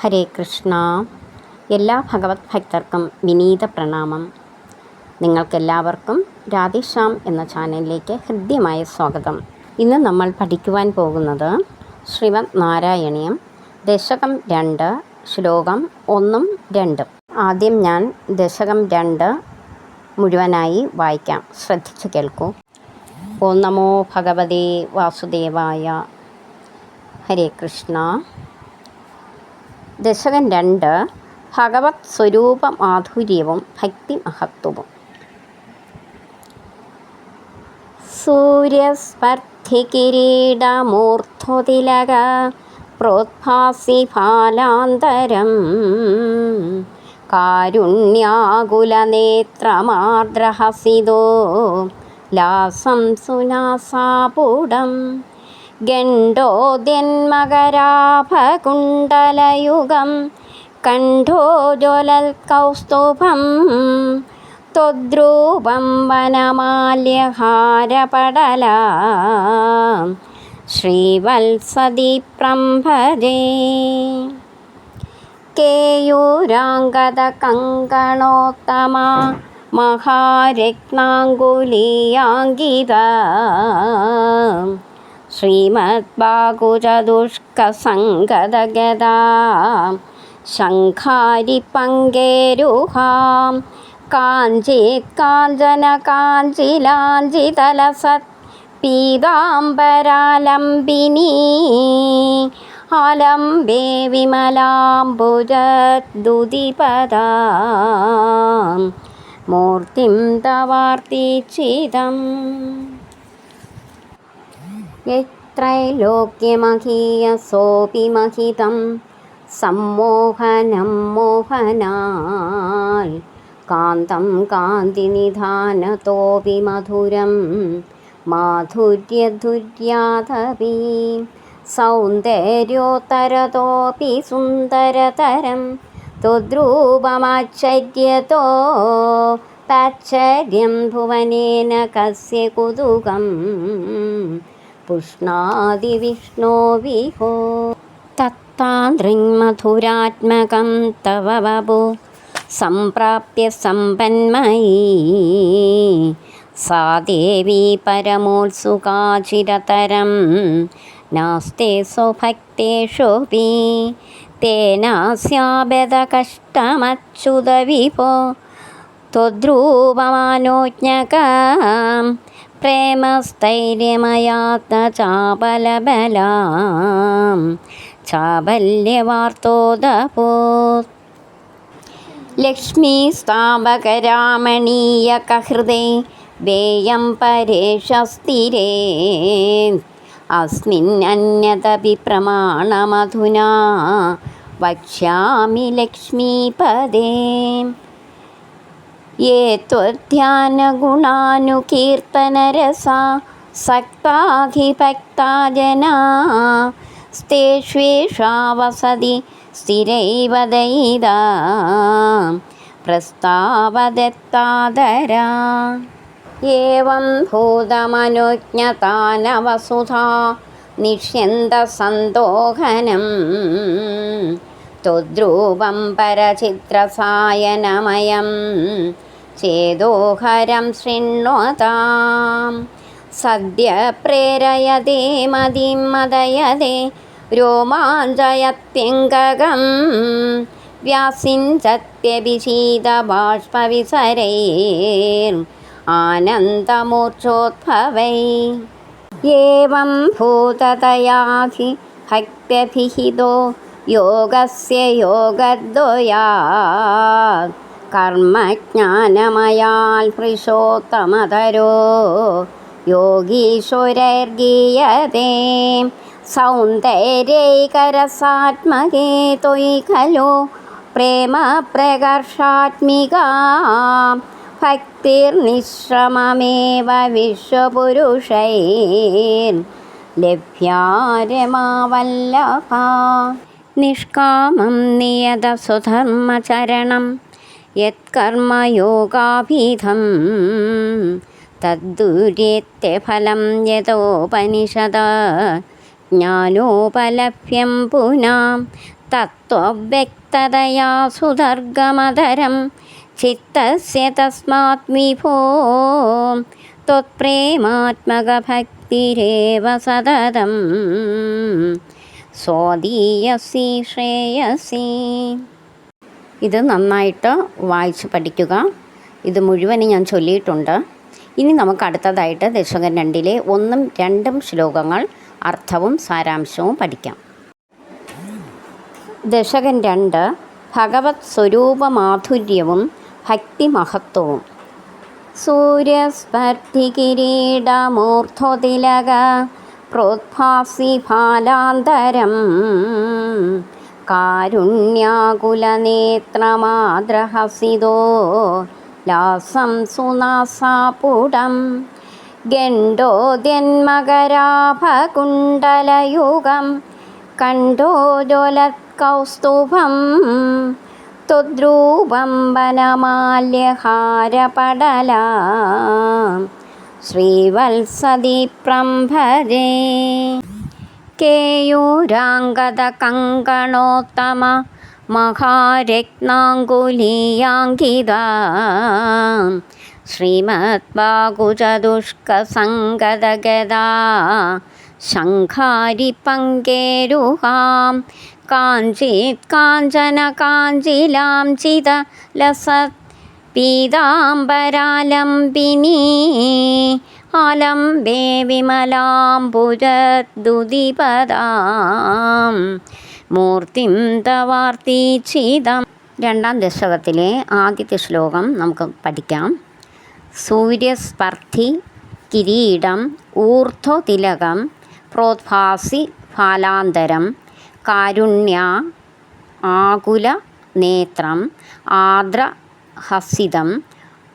ഹരേ കൃഷ്ണ. എല്ലാ ഭഗവത് ഭക്തർക്കും വിനീത പ്രണാമം. നിങ്ങൾക്കെല്ലാവർക്കും രാധേശ്യാം എന്ന ചാനലിലേക്ക് ഹൃദ്യമായ സ്വാഗതം. ഇന്ന് നമ്മൾ പഠിക്കുവാൻ പോകുന്നത് ശ്രീമദ് നാരായണീയം ദശകം രണ്ട് ശ്ലോകം ഒന്നും രണ്ടും. ആദ്യം ഞാൻ ദശകം രണ്ട് മുഴുവനായി വായിക്കാം. ശ്രദ്ധിച്ചു കേൾക്കൂ. ഓ നമോ ഭഗവതേ വാസുദേവായ ഹരേ കൃഷ്ണ. ദശകൻ രണ്ട് ഭഗവത് സ്വരൂപ മാധുര്യവും ഭക്തി മഹത്വവും. സൂര്യസ്പർദ്ധി സൂര്യസ്പർദ്ധികിരീടമൂർധതിലക പ്രോത്ഭാസി ഫാലാന്തരം. കാരുണ്യാകുലനേത്രമാർദ്രഹസിതോ ലാസം സുനാസാപുടം. ഗണ്ഡോദ്യന്മകരാഭകുണ്ടലയുഗം കണ്ഠോ ജ്വലൽക്കൗസ്തുഭം ത്വദ്രൂപം വനമാല്യഹാരപടല. ശ്രീവത്സതിപ്രംഭജേ കേയൂരാംഗത കങ്കണോത്തമ മഹാരത്നാങ്കുലീയാങ്കിത ശ്രീമദ്ബാകുചതുഷ്കസംഗതഗതാം ശംഖാരിപ്പങ്കേരുഹാം കാഞ്ചേത്കാഞ്ചനകാഞ്ചിലാഞ്ചിതലസത് പീതാംബരാലംബിനീ ആലംബേ വിമലാംബുജദ്ദുതിപദാം മൂർത്തിം തവാർത്തിച്ചിതം യത്രൈലോക്യമഹീയസോപി മഹിതം? സമ്മോഹനം മോഹനാൽ. കാന്തം കാന്തിനിധാനതോപി മധുരം. മാധുര്യധുര്യാതപി സൗന്ദര്യോത്തരതോപി സുന്ദരതരം. ത്വദ്രൂപമാശ്ചര്യതോ പാശ്ചര്യം ഭുവനേന കസ്യ കുതുകം. पुष्णादिविष्णो विहो तत्तादृङ्मधुरात्मकं तव वपु सम्प्राप्य सम्पन्मयी सा देवी परमोत्सुकाचिरतरं नास्ते स्वभक्तेषुऽपि तेनास्याबदकष्टमच्युतविभो त्वद्रूपमानोज्ञकाम् പ്രേമസ്ഥൈര്യമയാത്ത ചാപലബലാം ചാബല്യവാർത്തോദപൂത്. ലക്ഷ്മീ സ്ഥാപകരാമണീയകഹൃദേ വേയം പരേഷസ്ഥിരേ. അസ്മിന്നന്യതപി പ്രമാണമധുനാ വക്ഷ്യാമി ലക്ഷ്മീപദേ. ये त्वध्यानगुणानुकीर्तनरसा सक्ताधिभक्ता जना स्तेष्वेषा वसति स्थिरैव दयिदा प्रस्तावदत्तादरा एवं भूतमनुज्ञतानवसुधा निष्यन्तसन्दोहनम् त्वद्रूपं परचित्रसायनमयं चेदोहरं शृण्वतां सद्य प्रेरयते मदिं मदयते रोमाञ्चयत्यङ्गकं व्यासिञ्चत्यभिषीदबाष्पविसरैर् आनन्दमूर्छोद्भवै एवं भूततयाधि भक्त्यभिहितो योगस्य योगद्वयात् കർമ്മജ്ഞാനമയാൽ പുരുഷോത്തമതരോ? യോഗീശ്വരർഗീയതേ. സൗന്ദര്യൈകരസാത്മകേ തൊയ് ഖലോ പ്രേമപ്രകർഷാത്മിക. ഭക്തിർനിശ്രമമേവ വിശ്വപുരുഷൈർ. ലഭ്യാരമാവല്ലഭ. നിഷ്കാമം നിയത സുധർമ്മചരണം नियतसुधर्मचरणं यत्कर्मयोगाभिधं तद्दुर्येत्यफलं यतोपनिषद ज्ञानोपलभ्यं पुनां തത്വവ്യക്തതയാ സുധർഗമതരം ചിത്തസ്യ തസ്മാത് വിഭോ ത്വത്പ്രേമാത്മകഭക്തിരേവ സതതം സ്വാദീയസി ശ്രേയസി ഇത് നന്നായിട്ട് വായിച്ച് പഠിക്കുക. ഇത് മുഴുവനും ഞാൻ ചൊല്ലിയിട്ടുണ്ട്. ഇനി നമുക്ക് അടുത്തതായിട്ട് ദശകൻ രണ്ടിലെ ഒന്നും രണ്ടും ശ്ലോകങ്ങൾ അർത്ഥവും സാരാംശവും പഠിക്കാം. ദശകൻ രണ്ട് ഭഗവത് സ്വരൂപ മാധുര്യവും ഭക്തി സ്വരൂപമാധുര്യവും ഭക്തിമഹത്വവും. സൂര്യസ്പർദ്ധികിരീടമൂർധ്വതിലക പ്രോത്ഭാസി ഫാലാന്തരം. കാരുണ്യാകുലനേത്രമാദ്രഹസിതോ? ലാസം സുനാസാപുടം. ഗണ്ഡോദ്യന്മകരാഭകുണ്ടലയുഗം കണ്ഠോജ്വലത്കൗസ്തുഭം ത്വദ്രൂപം വനമാല്യഹാരപടല. ശ്രീവത്സദീപ്രം ഭജേ കേയൂരാംഗദകങ്കണോത്തമ മഹാരത്നാങ്കുലീയാങ്കിത. ശ്രീമദ്ബാകുചതുഷ്കസംഗതഗദാ ശംഖാരിപങ്കേരുഹാം കാഞ്ചിത് കാഞ്ചന കാഞ്ചിലാം ചിത ലസത് പീതാംബരാലംബിനി. ആലംബേ വിമലാംബുജദ്ദുതിപദാം മൂർത്തിം തവാർത്തിച്ചിതം രണ്ടാം ദശകത്തിലെ ആദ്യത്തെ ശ്ലോകം നമുക്ക് പഠിക്കാം. സൂര്യസ്പർദ്ധി കിരീടം ഊർധ്വതിലകം പ്രോദ്ഭാസി ഫാലാന്തരം കാരുണ്യ ആകുല നേത്രം ആർദ്ര ഹസിതം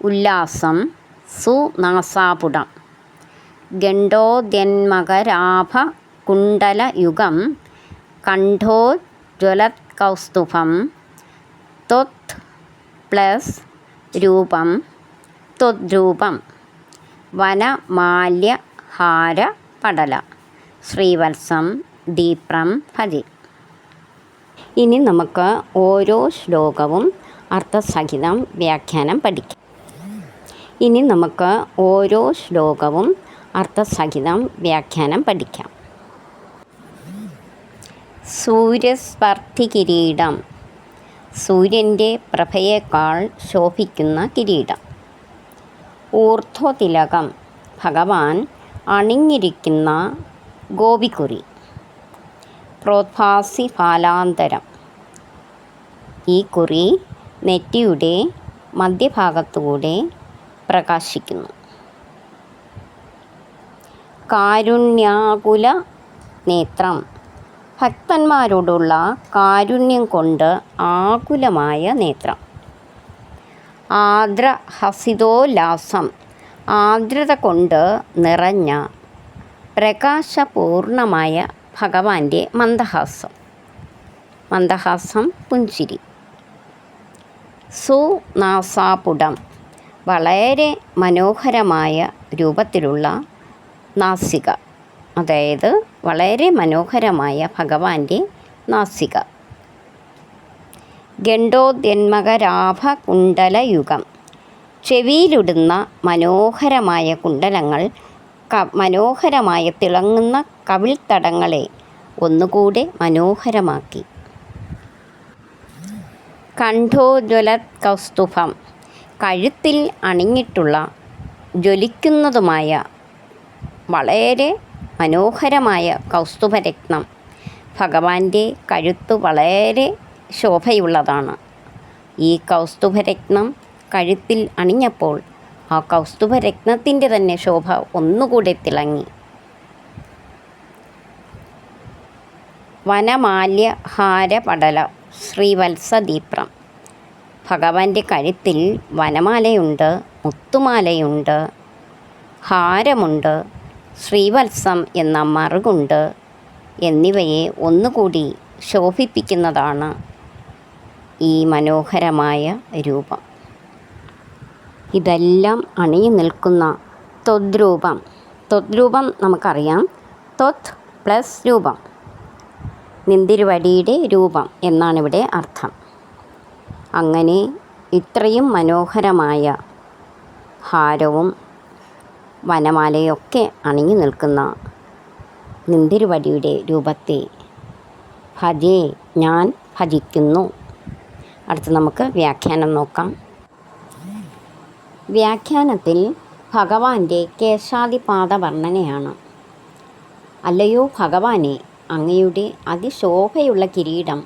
ഉല്ലാസം സുനാസാപുടം. ഗണ്ഡോദ്യന്മകരാഭ കുണ്ടലയുഗം കണ്ഠോജ്വലത്കൗസ്തുഭം ത്വത് പ്ലസ് രൂപം ത്വദ്രൂപം വനമാല്യഹാര പടല ശ്രീവത്സം ദീപ്രം ഭജി. ഇനി നമുക്ക് ഓരോ ശ്ലോകവും അർത്ഥസഹിതം വ്യാഖ്യാനം പഠിക്കാം. ഇനി നമുക്ക് ഓരോ ശ്ലോകവും അർത്ഥസഹിതം വ്യാഖ്യാനം പഠിക്കാം. സൂര്യസ്പർദ്ധി കിരീടം സൂര്യന്റെ പ്രഭയേക്കാൾ ശോഭിക്കുന്ന കിരീടം. ഊർധ്വതിലകം. ഭഗവാൻ അണിഞ്ഞിരിക്കുന്ന ഗോപിക്കുറി പ്രോത്ഭാസി ഫാലാന്തരം. ഈ കുറി നെറ്റിയുടെ മധ്യഭാഗത്തുകൂടെ പ്രകാശിക്കുന്നു. കാരുണ്യാകുല നേത്രം. ഭക്തന്മാരോടുള്ള കാരുണ്യം കൊണ്ട് ആകുലമായ നേത്രം. ആർദ്ര ഹസിതോല്ലാസം ആർദ്രത കൊണ്ട് നിറഞ്ഞ പ്രകാശപൂർണമായ ഭഗവാന്റെ മന്ദഹാസം. മന്ദഹാസം പുഞ്ചിരി. സുനാസാപുടം വളരെ മനോഹരമായ രൂപത്തിലുള്ള നാസിക. അതായത് വളരെ മനോഹരമായ ഭഗവാന്റെ നാസിക. ഗണ്ഡോദ്യന്മകരാഭ കുണ്ടലയുഗം ചെവിയിലിടുന്ന മനോഹരമായ കുണ്ടലങ്ങൾ ക മനോഹരമായ തിളങ്ങുന്ന കവിൾത്തടങ്ങളെ ഒന്നുകൂടെ മനോഹരമാക്കി. കണ്ഠോജ്വല കൗസ്തുഭം കഴുത്തിൽ അണിഞ്ഞിട്ടുള്ള ജ്വലിക്കുന്നതുമായ വളരെ മനോഹരമായ കൗസ്തുഭരത്നം. ഭഗവാന്റെ കഴുത്ത് വളരെ ശോഭയുള്ളതാണ്. ഈ കൗസ്തുഭരത്നം കഴുത്തിൽ അണിഞ്ഞപ്പോൾ ആ കൗസ്തുഭരത്നത്തിന്റെ തന്നെ ശോഭ ഒന്നുകൂടെ തിളങ്ങി. വനമാല്യഹാരപടല ശ്രീവത്സദീപ്രം. ഭഗവാന്റെ കഴുത്തിൽ വനമാലയുണ്ട് മുത്തുമാലയുണ്ട് ഹാരമുണ്ട് ശ്രീവത്സം എന്ന മറുകുണ്ട് എന്നിവയെ ഒന്നുകൂടി ശോഭിപ്പിക്കുന്നതാണ് ഈ മനോഹരമായ രൂപം. ഇതെല്ലാം അണിഞ്ഞു നിൽക്കുന്ന തൊദ്രൂപം. തൊദ്രൂപം നമുക്കറിയാം. തൊത് പ്ലസ് രൂപം. നിന്തിരുവടിയുടെ രൂപം എന്നാണിവിടെ അർത്ഥം. അങ്ങനെ ഇത്രയും മനോഹരമായ ഹാരവും വനമാലയൊക്കെ അണിഞ്ഞു നിൽക്കുന്ന നിന്തിരുവടിയുടെ രൂപത്തെ ഭജേ ഞാൻ ഭജിക്കുന്നു. അടുത്ത് നമുക്ക് വ്യാഖ്യാനം നോക്കാം. വ്യാഖ്യാനത്തിൽ ഭഗവാന്റെ കേശാദിപാത വർണനയാണ് അല്ലയോ ഭഗവാനെ അങ്ങയുടെ അതിശോഭയുള്ള കിരീടം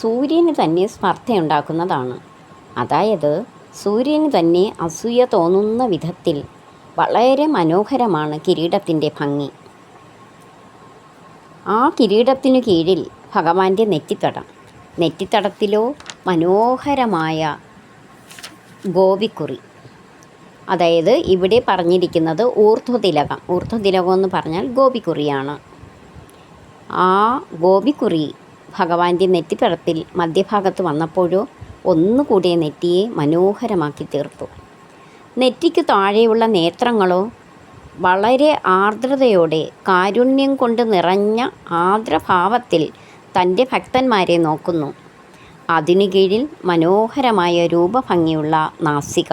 സൂര്യന് തന്നെ സ്പർദ്ധയുണ്ടാക്കുന്നതാണ്. അതായത് സൂര്യന് തന്നെ അസൂയ തോന്നുന്ന വിധത്തിൽ വളരെ മനോഹരമാണ് കിരീടത്തിന്റെ ഭംഗി. ആ കിരീടത്തിനു കീഴിൽ ഭഗവാന്റെ നെറ്റിത്തടം. നെറ്റിത്തടത്തിലോ മനോഹരമായ ഗോപിക്കുറി. അതായത് ഇവിടെ പറഞ്ഞിരിക്കുന്നത് ഊർധ്വതിലകം. ഊർധ്വതിലകം എന്ന് പറഞ്ഞാൽ ഗോപിക്കുറിയാണ്. ആ ഗോപിക്കുറി ഭഗവാന്റെ നെറ്റിത്തടത്തിൽ മധ്യഭാഗത്ത് വന്നപ്പോഴോ ഒന്നുകൂടിയ നെറ്റിയെ മനോഹരമാക്കി തീർത്തു. നെറ്റിക്ക് താഴെയുള്ള നേത്രങ്ങളോ വളരെ ആർദ്രതയോടെ കാരുണ്യം കൊണ്ട് നിറഞ്ഞ ആർദ്രഭാവത്തിൽ തന്റെ ഭക്തന്മാരെ നോക്കുന്നു. അതിനു കീഴിൽ മനോഹരമായ രൂപഭംഗിയുള്ള നാസിക.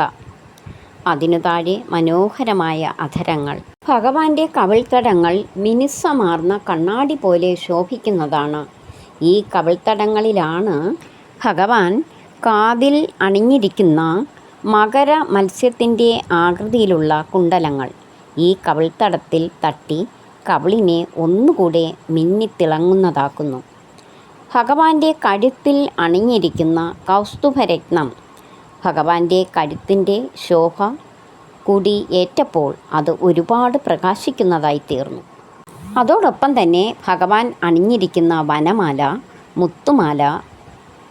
അതിനു താഴെ മനോഹരമായ അധരങ്ങൾ. ഭഗവാന്റെ കവിൾത്തടങ്ങൾ മിനുസമാർന്ന കണ്ണാടി പോലെ ശോഭിക്കുന്നതാണ്. ഈ കവിൾത്തടങ്ങളിലാണ് ഭഗവാൻ കാതിൽ അണിഞ്ഞിരിക്കുന്ന മകര മത്സ്യത്തിന്റെ ആകൃതിയിലുള്ള കുണ്ടലങ്ങൾ ഈ കവിൾത്തടത്തിൽ തട്ടി കവിളിനെ ഒന്നുകൂടെ മിന്നിത്തിളങ്ങുന്നതാക്കുന്നു. ഭഗവാന്റെ കഴുത്തിൽ അണിഞ്ഞിരിക്കുന്ന കൗസ്തുഭരത്നം ഭഗവാന്റെ കഴുത്തിന്റെ ശോഭ കൂടി ഏറ്റപ്പോൾ അത് ഒരുപാട് പ്രകാശിക്കുന്നതായി തീർന്നു. അതോടൊപ്പം തന്നെ ഭഗവാൻ അണിഞ്ഞിരിക്കുന്ന വനമാല മുത്തുമാല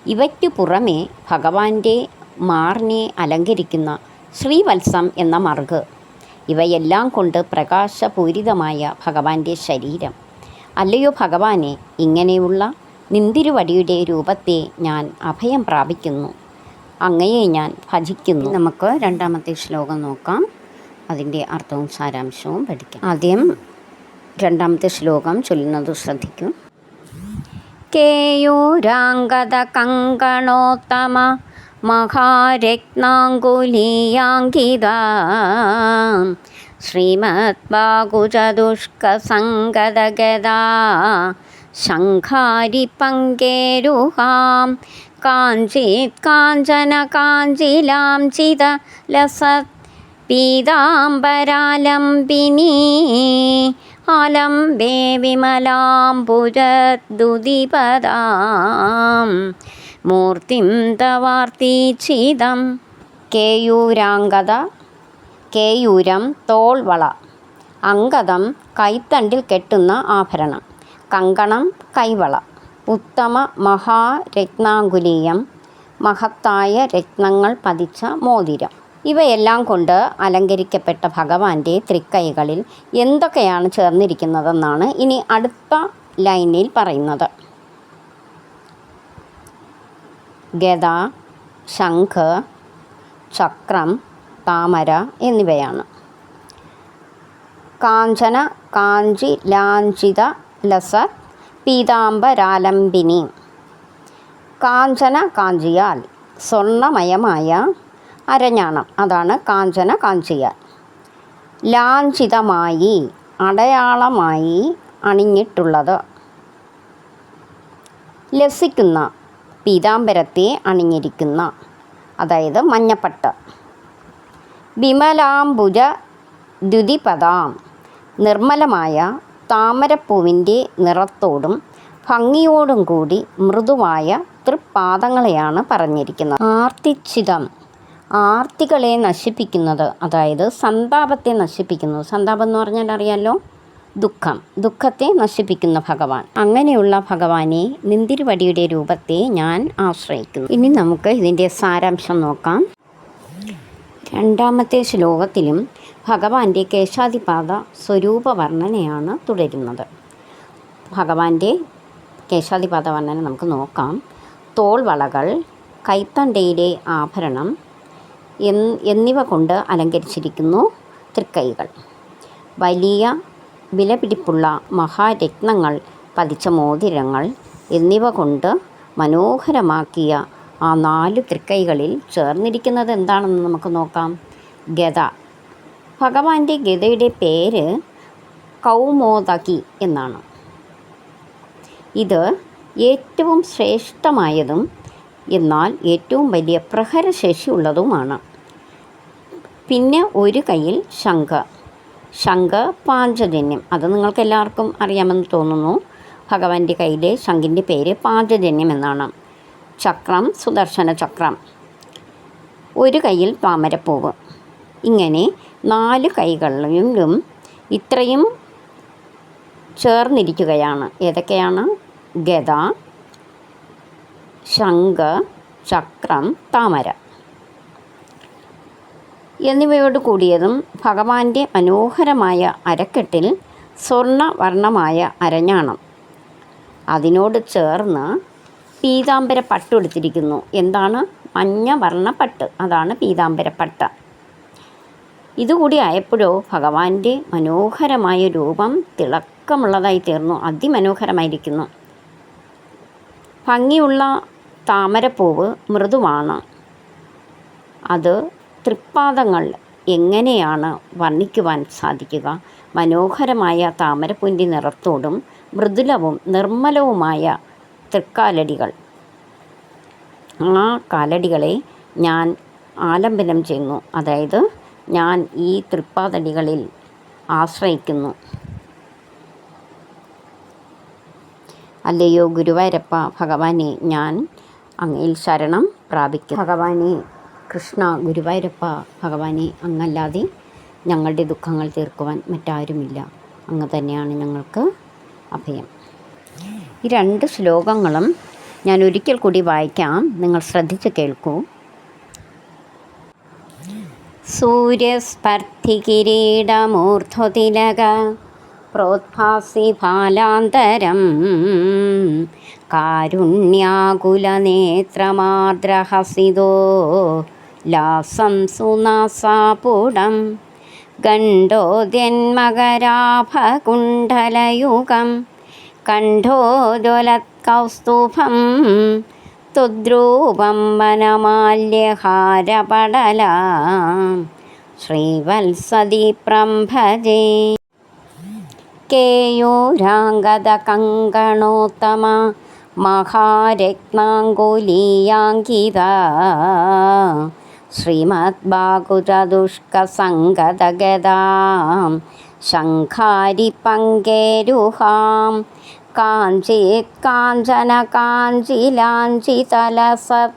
ഇവയ്ക്കു പുറമെ ഭഗവാന്റെ മാറിനെ അലങ്കരിക്കുന്ന ശ്രീവത്സം എന്ന മറുക്. ഇവയെല്ലാം കൊണ്ട് പ്രകാശപൂരിതമായ ഭഗവാന്റെ ശരീരം. അല്ലയോ ഭഗവാനെ ഇങ്ങനെയുള്ള നിന്തിരുവടിയുടെ രൂപത്തെ ഞാൻ അഭയം പ്രാപിക്കുന്നു. അങ്ങയെ ഞാൻ ഭജിക്കുന്നു. നമുക്ക് രണ്ടാമത്തെ ശ്ലോകം നോക്കാം. അതിന്റെ അർത്ഥവും സാരാംശവും പഠിക്കാം. ആദ്യം രണ്ടാമത്തെ ശ്ലോകം ചൊല്ലുന്നത് ശ്രദ്ധിക്കും. കേയൂരാംഗത കങ്കണോത്തമ മഹാരത്നാങ്കുലീയാങ്കിത. ശ്രീമദ്ബാകുചതുഷ്കസംഗതഗതാ ശംഖാരിപങ്കേരുഹാം. കാഞ്ചിത് കാഞ്ചന കാഞ്ചിലാംചിത ലസത്. പീതാംബരാലംബിനി. ആലംബേ വിമലാംബുജദ്ദുതിപദാം. മൂർത്തിം തവാർത്തിച്ചിതം കേയൂരാങ്കത കേയൂരം തോൾവള. അങ്കതം കൈത്തണ്ടിൽ കെട്ടുന്ന ആഭരണം. കങ്കണം കൈവള. ഉത്തമ മഹാരത്നാങ്കുലീയം. മഹത്തായ രത്നങ്ങൾ പതിച്ച മോതിരം. ഇവയെല്ലാം കൊണ്ട് അലങ്കരിക്കപ്പെട്ട ഭഗവാന്റെ തൃക്കൈകളിൽ എന്തൊക്കെയാണ് ചേർന്നിരിക്കുന്നതെന്നാണ് ഇനി അടുത്ത ലൈനിൽ പറയുന്നത്. ഗദ ശംഖ് ചക്രം താമര എന്നിവയാണ്. കാഞ്ചന കാഞ്ചി ലാഞ്ചിത ലസത് പീതാംബരാലംബിനി. കാഞ്ചന കാഞ്ചിയാൽ സ്വർണമയമായ അരഞ്ഞാണം. അതാണ് കാഞ്ചന കാഞ്ചിയാൽ. ലാഞ്ചിതമായി അടയാളമായി അണിഞ്ഞിട്ടുള്ളത്. ലസിക്കുന്ന പീതാംബരത്തെ അണിഞ്ഞിരിക്കുന്ന അതായത് മഞ്ഞപ്പട്ട്. വിമലാംബുജ ദ്യുതിപദാം. നിർമ്മലമായ താമരപ്പൂവിന്റെ നിറത്തോടും ഭംഗിയോടും കൂടി മൃദുവായ തൃപ്പാദങ്ങളെയാണ് പറഞ്ഞിരിക്കുന്നത്. ആർത്തിച്ഛിതം. ആർത്തികളെ നശിപ്പിക്കുന്നത് അതായത് സന്താപത്തെ നശിപ്പിക്കുന്നത്. സന്താപം എന്ന് പറഞ്ഞാൽ അറിയാലോ? ദുഃഖം. ദുഃഖത്തെ നശിപ്പിക്കുന്ന ഭഗവാൻ. അങ്ങനെയുള്ള ഭഗവാനെ നിന്തിരുവടിയുടെ രൂപത്തെ ഞാൻ ആശ്രയിക്കുന്നു. ഇനി നമുക്ക് ഇതിന്റെ സാരാംശം നോക്കാം. രണ്ടാമത്തെ ശ്ലോകത്തിലും ഭഗവാന്റെ കേശാദിപാത സ്വരൂപ വർണനയാണ് തുടരുന്നത്. ഭഗവാന്റെ കേശാദിപാത വർണന നമുക്ക് നോക്കാം. തോൾവളകൾ കൈത്തണ്ടയിലെ ആഭരണം എന്നിവ കൊണ്ട് അലങ്കരിച്ചിരിക്കുന്നു തൃക്കൈകൾ. വലിയ വിലപിടിപ്പുള്ള മഹാരത്നങ്ങൾ പതിച്ച മോതിരങ്ങൾ എന്നിവ കൊണ്ട് മനോഹരമാക്കിയ ആ നാല് തൃക്കൈകളിൽ ചേർന്നിരിക്കുന്നത് എന്താണെന്ന് നമുക്ക് നോക്കാം. ഗത ഭഗവാന്റെ ഗതയുടെ പേര് കൗമോദകി എന്നാണ്. ഇത് ഏറ്റവും ശ്രേഷ്ഠമായതും എന്നാൽ ഏറ്റവും വലിയ പ്രഹരശേഷിയുള്ളതുമാണ്. പിന്നെ ഒരു കയ്യിൽ ശംഖ. ശംഖ പാഞ്ചജന്യം. അത് നിങ്ങൾക്ക് എല്ലാവർക്കും അറിയാമെന്ന് തോന്നുന്നു. ഭഗവാന്റെ കയ്യിലെ ശംഖിന്റെ പേര് പാഞ്ചജന്യം എന്നാണ്. ചക്രം സുദർശന ചക്രം. ഒരു കയ്യിൽ താമരപ്പൂവ്. ഇങ്ങനെ നാല് കൈകളിലും ഇത്രയും ചേർന്നിരിക്കുകയാണ്. ഏതൊക്കെയാണ്? ഗത ശംഖ ചക്രം താമര. എന്നിവയോട് കൂടിയതും ഭഗവാന്റെ മനോഹരമായ അരക്കെട്ടിൽ സ്വർണവർണമായ അരഞ്ഞാണം. അതിനോട് ചേർന്ന് പീതാംബര പട്ടെടുത്തിരിക്കുന്നു എന്താണ്? മഞ്ഞ വർണപ്പട്ട്. അതാണ് പീതാംബരപ്പട്ട പട്ട്. ഇതുകൂടി ആയപ്പോഴോ ഭഗവാന്റെ മനോഹരമായ രൂപം തിളക്കമുള്ളതായി തീർന്നു. അതിമനോഹരമായിരിക്കുന്നു. ഭംഗിയുള്ള താമരപ്പൂവ് മൃദുവാണ്. അത് തൃപ്പാദങ്ങൾ എങ്ങനെയാണ് വർണിക്കുവാൻ സാധിക്കുക? മനോഹരമായ താമരപ്പുന്തി നിറത്തോടും മൃദുലവും നിർമ്മലവുമായ തൃക്കാലടികൾ. ആ കാലടികളെ ഞാൻ ആലംബനം ചെയ്യുന്നു. അതായത് ഞാൻ ഈ തൃപ്പാതടികളിൽ ആശ്രയിക്കുന്നു. അല്ലയോ ഗുരുവായൂരപ്പ ഭഗവാനെ ഞാൻ അങ്ങയിൽ ശരണം പ്രാപിക്കും ഭഗവാനെ കൃഷ്ണ ഗുരുവായൂരപ്പ ഭഗവാനെ അങ്ങല്ലാതെ ഞങ്ങളുടെ ദുഃഖങ്ങൾ തീർക്കുവാൻ മറ്റാരുമില്ല. അങ്ങ് തന്നെയാണ് ഞങ്ങൾക്ക് അഭയം. ഈ രണ്ട് ശ്ലോകങ്ങളും ഞാൻ ഒരിക്കൽ കൂടി വായിക്കാം. നിങ്ങൾ ശ്രദ്ധിച്ച് കേൾക്കൂ. സൂര്യസ്പർദ്ധികിരീടമൂർധ്വതിലക പ്രോത്ഭാസി ഫാലാന്തരം കാരുണ്യാകുലനേത്രമാർദ്രഹസിതോ ലാസം സുനാസാപുടം. ഗണ്ഡോദ്യന്മകരാഭകുണ്ഡലയുഗം കണ്ഠോജ്വലത്കൗസ്തുഭം തുദ്രൂപം വനമാല്യഹാരപടല ശ്രീവത്സദീപ്രം ഭജേ കേയൂരാംഗദകങ്കണോത്തമ മഹാരത്നാങ്കുലീയാങ്കിത ശ്രീമദ്ഭാഗുചതുഷ്കസംഗതഗതാം ശംഖാരിപങ്കേരുഹാം കാഞ്ചിത് കാഞ്ചന കാഞ്ചിലാഞ്ചിതലസത്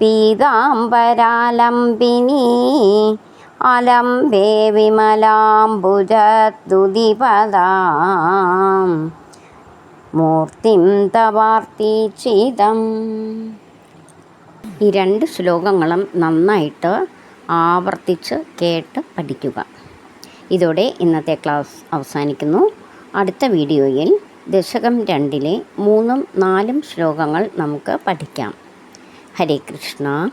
പീതാംബരാലംബിനി. അലംബേ വിമലാംബുജദ്ദുതിപദാം. മൂർത്തിം തവാർത്തിച്ചിതം ഈ രണ്ട് ശ്ലോകങ്ങളും നന്നായിട്ട് ആവർത്തിച്ച് കേട്ട് പഠിക്കുക. ഇതോടെ ഇന്നത്തെ ക്ലാസ് അവസാനിക്കുന്നു. അടുത്ത വീഡിയോയിൽ ദശകം രണ്ടിലെ മൂന്നും നാലും ശ്ലോകങ്ങൾ നമുക്ക് പഠിക്കാം. ഹരേ കൃഷ്ണ.